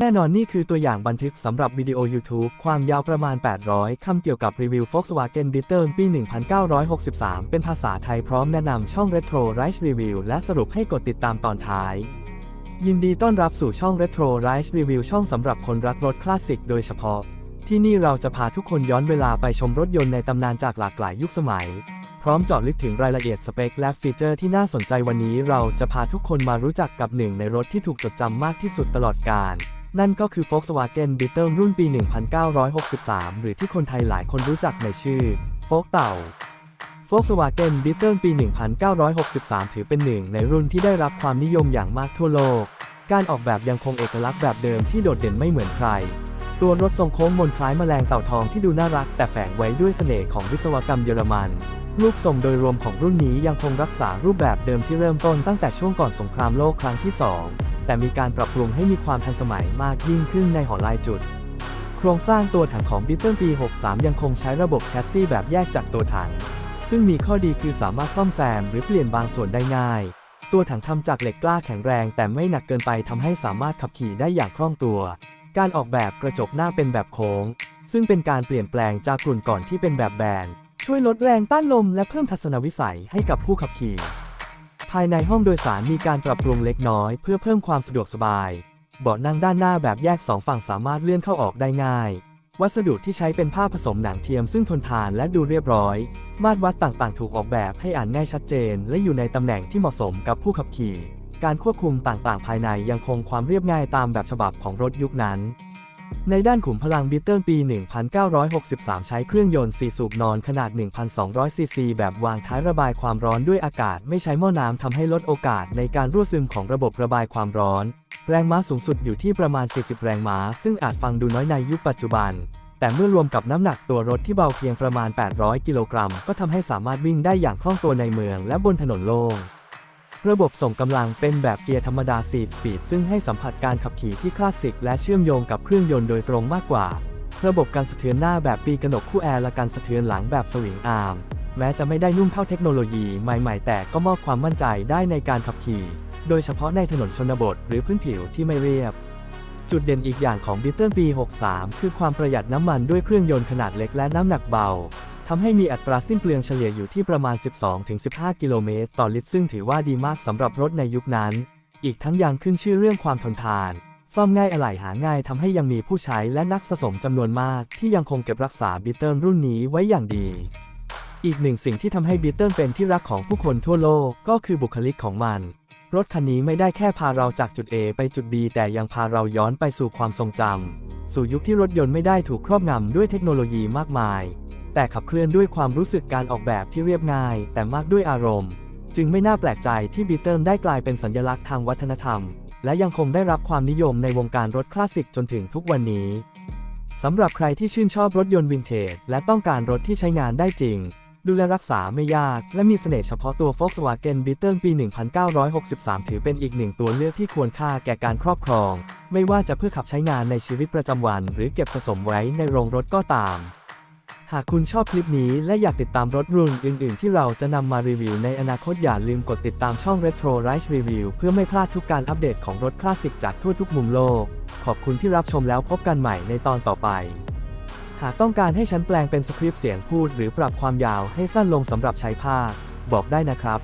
แน่นอนนี่คือตัวอย่างบันทึกสำหรับวิดีโอ YouTube ความยาวประมาณ 800 คำเกี่ยวกับรีวิว Volkswagen Beetle ปี 1963 เป็นภาษาไทยพร้อมแนะนำช่อง Retro Rise Review และสรุปให้กดติดตามตอนท้าย ยินดีต้อนรับสู่ช่อง Retro Rise Review ช่องสำหรับคนรักรถคลาสสิกโดยเฉพาะ ที่นี่เราจะพาทุกคนย้อนเวลาไปชมรถยนต์ในตำนานจากหลากหลายยุคสมัย พร้อมเจาะลึกถึงรายละเอียดสเปคและฟีเจอร์ที่น่าสนใจวันนี้เราจะพาทุกคนมารู้จักกับหนึ่งในรถที่ถูกจดจำมากที่สุดตลอดกาล นั่นก็คือ Volkswagen Beetle รุ่นปี 1963 หรือที่คนไทยหลายคนรู้จักในชื่อโฟกเต่า Volkswagen Beetle ปี 1963 ถือเป็นหนึ่งในรุ่นที่ได้รับความนิยมอย่างมากทั่วโลก การออกแบบยังคงเอกลักษณ์แบบเดิมที่โดดเด่นไม่เหมือนใคร ตัวรถทรงโค้งมนคล้ายแมลงเต่าทองที่ดูน่ารักแต่แฝงไว้ด้วยเสน่ห์ของวิศวกรรมเยอรมัน รูปทรงโดยรวมของรุ่นนี้ยังคงรักษารูปแบบเดิมที่เริ่มต้นตั้งแต่ช่วงก่อนสงครามโลกครั้งที่ 2 แต่มีการปรับปรุงให้มีความทันสมัยมากยิ่งขึ้นในหอลายจุด โครงสร้างตัวถังของ Beetle ปี 63 ยังคงใช้ระบบแชสซีแบบแยกจากตัวถัง ซึ่งมีข้อดีคือสามารถซ่อมแซมหรือเปลี่ยนบางส่วนได้ง่าย ตัวถังทำจากเหล็กกล้าแข็งแรง แต่ไม่หนักเกินไปทำให้สามารถขับขี่ได้อย่างคล่องตัว การออกแบบกระจกหน้าเป็นแบบโค้ง ซึ่งเป็นการเปลี่ยนแปลงจากกลุ่นก่อนที่เป็นแบบแบนช่วยลดแรงต้านลมและเพิ่มทัศนวิสัยให้กับผู้ขับขี่ายในห้องโดยสารมีการปรับปรุงเล็กน้อย เพื่อเพิ่มความสะดวกสบาย เบาะนั่งด้านหน้าแบบแยกสองฝั่งสามารถเลื่อนเข้าออกได้ง่าย วัสดุที่ใช้เป็นผ้าผสมหนังเทียมซึ่งทนทานและดูเรียบร้อย มาตรวัดต่างๆ ถูกออกแบบให้อ่านง่ายชัดเจน และอยู่ในตำแหน่งที่เหมาะสมกับผู้ขับขี่ การควบคุมต่างๆ ภายในยังคงความเรียบง่ายตามแบบฉบับของรถยุคนั้น ในด้านขุมพลังบิทเทิลปี 1963 ใช้เครื่องยนต์ 4 สูบนอนขนาด 1,200 ซีซี แบบวางท้ายระบายความร้อนด้วยอากาศ ไม่ใช้หม้อน้ำทำให้ลดโอกาสในการรั่วซึมของระบบระบายความร้อน แรงม้าสูงสุดอยู่ที่ประมาณ 40 แรงม้า ซึ่งอาจฟังดูน้อยในยุคปัจจุบัน แต่เมื่อรวมกับน้ำหนักตัวรถที่เบาเพียงประมาณ 800 กิโลกรัม ก็ทำให้สามารถวิ่งได้อย่างคล่องตัวในเมืองและบนถนนโล่ง ระบบส่งกำลังเป็นแบบเกียร์ธรรมดา 4 สปีด ซึ่งให้สัมผัสการขับขี่ที่คลาสสิกและเชื่อมโยงกับเครื่องยนต์โดยตรงมากกว่า ระบบการสะเทือนหน้าแบบปีกระหนกคู่แอร์และการสะเทือนหลังแบบสวิงอาร์ม แม้จะไม่ได้นุ่มเท่าเทคโนโลยีใหม่ ๆ แต่ก็มอบความมั่นใจได้ในการขับขี่ โดยเฉพาะในถนนชนบทหรือพื้นผิวที่ไม่เรียบ จุดเด่นอีกอย่างของบิทเทิลปี 63 คือความประหยัดน้ำมันด้วยเครื่องยนต์ขนาดเล็กและน้ำหนักเบา ทำให้มีอัตราสิ้นเปลืองเฉลี่ยอยู่ที่ประมาณ 12-15 กิโลเมตร ต่อลิตรซึ่งถือว่าดีมากสำหรับรถในยุคนั้น อีกทั้งยังขึ้นชื่อเรื่องความทนทาน ซ่อมง่ายอะไหล่หาง่ายทำให้ยังมีผู้ใช้และนักสะสมจำนวนมาก ที่ยังคงเก็บรักษาบิเทิลรุ่นนี้ไว้อย่างดี อีกหนึ่งสิ่งที่ทำให้บิเทิลเป็นที่รักของผู้คนทั่วโลกก็คือบุคลิกของมัน รถคันนี้ไม่ได้แค่พาเราจากจุด A ไปจุด B แต่ยังพาเราย้อนไปสู่ความทรงจำสู่ยุคที่รถยนต์ไม่ได้ถูกครอบงำด้วยเทคโนโลยีมากมาย แต่ขับเคลื่อนด้วยความรู้สึกการออกแบบที่เรียบง่าย แต่มากด้วยอารมณ์ จึงไม่น่าแปลกใจที่บีเติลได้กลายเป็นสัญลักษณ์ทางวัฒนธรรม และยังคงได้รับความนิยมในวงการรถคลาสสิกจนถึงทุกวันนี้สำหรับใครที่ชื่นชอบรถยนต์วินเทจและต้องการรถที่ใช้งานได้จริง ดูแลรักษาไม่ยากและมีเสน่ห์เฉพาะตัว Volkswagen Beetle ปี 1963 ถือเป็นอีกหนึ่งตัวเลือกที่ควรค่าแก่การครอบครอง ไม่ว่าจะเพื่อขับใช้งานในชีวิตประจำวัน หรือเก็บสะสมไว้ในโรงรถก็ตาม หากคุณชอบคลิปนี้และอยากติดตามรถรุ่นอื่น ๆ ที่เราจะนำมารีวิวในอนาคตอย่าลืมกดติดตามช่อง Retro Rise Review เพื่อไม่พลาดทุกการอัปเดตของรถคลาสสิกจากทั่วทุกมุมโลก ขอบคุณที่รับชมแล้วพบกันใหม่ในตอนต่อไป หากต้องการให้ฉันแปลงเป็นสคริปต์เสียงพูด หรือปรับความยาวให้สั้นลงสำหรับใช้ภาคบอกได้นะครับ